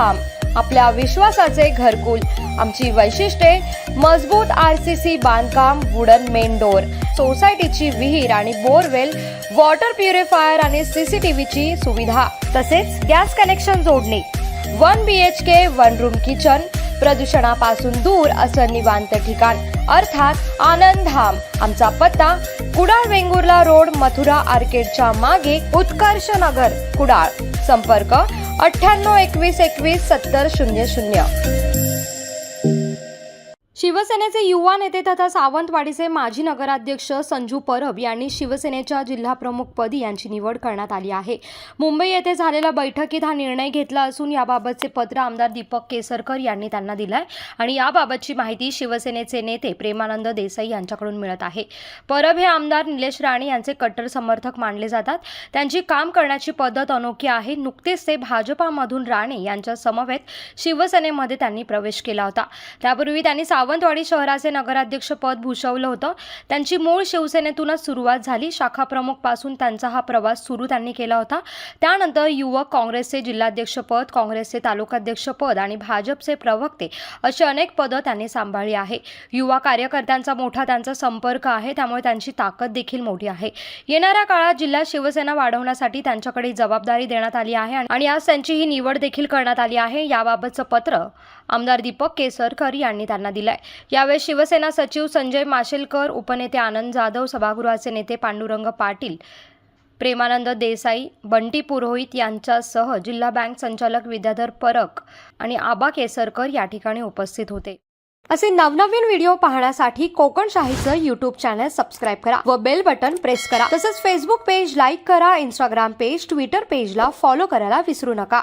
आनंदधाम आपल्या विश्वासाचे घरकुल. आमची वैशिष्ट्ये मजबूत आर सी सी बांधकाम वुडन मेन डोर. सोसायटीची विहीर आणि बोरवेल वॉटर प्युरिफायर आणि सीसीटीव्हीची सुविधा. तसेच गॅस कनेक्शन जोडणे. One B H K one room kitchen. प्रदूषणापासून दूर असं निवांत ठिकाण. अर्थात आनंद धाम आमचा पत्ता कुडाळ वेंगुर्ला रोड मथुरा आर्केडच्या मागे उत्कर्ष नगर कुडाळ. संपर्क अठ्ठ्याण्णव एकवीस एकवीस सत्तर शून्य शून्य. शिवसेनेचे युवा नेते तथा सावंतवाडीचे माजी नगराध्यक्ष संजू परब यांनी शिवसेनेच्या जिल्हाप्रमुखपदी यांची निवड करण्यात आली आहे. मुंबई येथे झालेल्या बैठकीत हा निर्णय घेतला असून याबाबतचे पत्र आमदार दीपक केसरकर यांनी त्यांना दिलंय आणि याबाबतची माहिती शिवसेनेचे नेते प्रेमानंद देसाई यांच्याकडून मिळत आहे. परब हे आमदार निलेश राणे यांचे कट्टर समर्थक मानले जातात. त्यांची काम करण्याची पद्धत अनोखी आहे. नुकतेच ते भाजपामधून राणे यांच्या समवेत शिवसेनेमध्ये त्यांनी प्रवेश केला होता. त्यापूर्वी त्यांनी सावंतवाडी शहराचे नगराध्यक्ष पद भूषवलं होतं. त्यांची मूळ शिवसेनेतूनच सुरुवात झाली. शाखा पासून त्यांचा हा प्रवास सुरू त्यांनी केला होता. त्यानंतर युवक काँग्रेसचे जिल्हाध्यक्षपद काँग्रेसचे तालुकाध्यक्षपद आणि भाजपचे प्रवक्ते अशी अनेक पदं त्यांनी सांभाळली आहे. युवा कार्यकर्त्यांचा मोठा त्यांचा संपर्क आहे. त्यामुळे त्यांची ताकद देखील मोठी आहे. येणाऱ्या काळात जिल्हा शिवसेना वाढवण्यासाठी त्यांच्याकडे जबाबदारी देण्यात आली आहे आणि आज त्यांची ही निवड देखील करण्यात आली आहे. याबाबतचं पत्र आमदार दीपक केसरकर यांनी त्यांना दिलंय. यावेळी शिवसेना सचिव संजय माशेलकर उपनेते आनंद जाधव सभागृहाचे नेते पांडुरंग पाटील प्रेमानंद देसाई बंटी पुरोहित यांच्यासह जिल्हा बँक संचालक विद्याधर परक आणि आबा केसरकर या ठिकाणी उपस्थित होते. असे नवनवीन व्हिडिओ पाहण्यासाठी कोकणशाहीचं यूट्यूब युट्यूब चॅनल सबस्क्राईब करा व बेल बटन प्रेस करा. तसंच फेसबुक पेज लाईक करा इंस्टाग्राम पेज ट्विटर पेजला फॉलो करायला विसरू नका.